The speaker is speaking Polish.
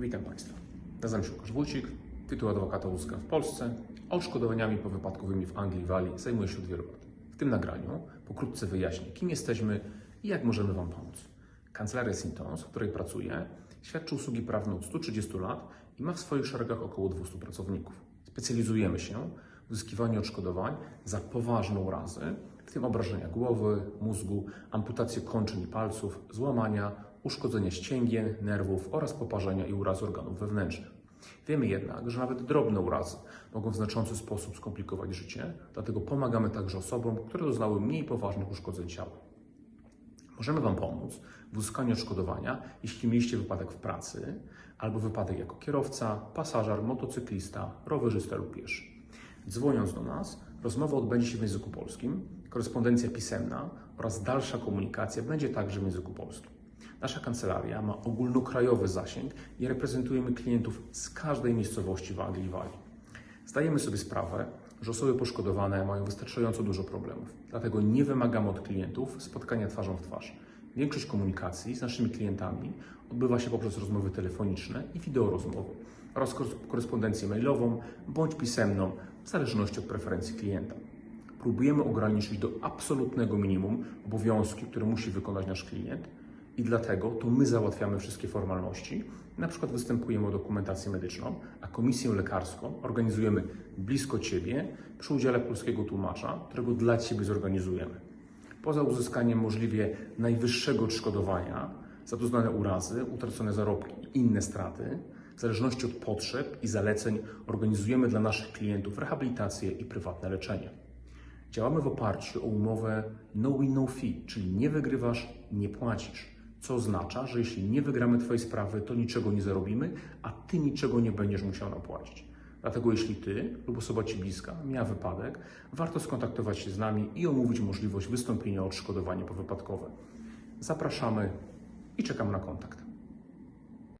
Witam Państwa. Nazywam się Łukasz Wójcik, tytuł adwokata uzyskałem w Polsce, a odszkodowaniami powypadkowymi w Anglii i Walii zajmuję się od wielu lat. W tym nagraniu pokrótce wyjaśnię, kim jesteśmy i jak możemy Wam pomóc. Kancelaria Sintons, w której pracuję, świadczy usługi prawne od 130 lat i ma w swoich szeregach około 200 pracowników. Specjalizujemy się w uzyskiwaniu odszkodowań za poważne urazy, w tym obrażenia głowy, mózgu, amputację kończyn i palców, złamania, uszkodzenia ścięgien, nerwów oraz poparzenia i urazy organów wewnętrznych. Wiemy jednak, że nawet drobne urazy mogą w znaczący sposób skomplikować życie, dlatego pomagamy także osobom, które doznały mniej poważnych uszkodzeń ciała. Możemy Wam pomóc w uzyskaniu odszkodowania, jeśli mieliście wypadek w pracy albo wypadek jako kierowca, pasażer, motocyklista, rowerzysta lub pieszy. Dzwoniąc do nas, rozmowa odbędzie się w języku polskim, korespondencja pisemna oraz dalsza komunikacja będzie także w języku polskim. Nasza kancelaria ma ogólnokrajowy zasięg i reprezentujemy klientów z każdej miejscowości w Anglii i Walii. Zdajemy sobie sprawę, że osoby poszkodowane mają wystarczająco dużo problemów, dlatego nie wymagamy od klientów spotkania twarzą w twarz. Większość komunikacji z naszymi klientami odbywa się poprzez rozmowy telefoniczne i wideorozmowy oraz korespondencję mailową bądź pisemną, w zależności od preferencji klienta. Próbujemy ograniczyć do absolutnego minimum obowiązki, które musi wykonać nasz klient i dlatego to my załatwiamy wszystkie formalności. Na przykład występujemy o dokumentację medyczną, a komisję lekarską organizujemy blisko Ciebie przy udziale polskiego tłumacza, którego dla Ciebie zorganizujemy. Poza uzyskaniem możliwie najwyższego odszkodowania za doznane urazy, utracone zarobki i inne straty, w zależności od potrzeb i zaleceń organizujemy dla naszych klientów rehabilitację i prywatne leczenie. Działamy w oparciu o umowę no win, no fee, czyli nie wygrywasz, nie płacisz. Co oznacza, że jeśli nie wygramy Twojej sprawy, to niczego nie zarobimy, a Ty niczego nie będziesz musiał napłacić. Dlatego jeśli Ty lub osoba Ci bliska miała wypadek, warto skontaktować się z nami i omówić możliwość wystąpienia o odszkodowanie powypadkowe. Zapraszamy i czekam na kontakt.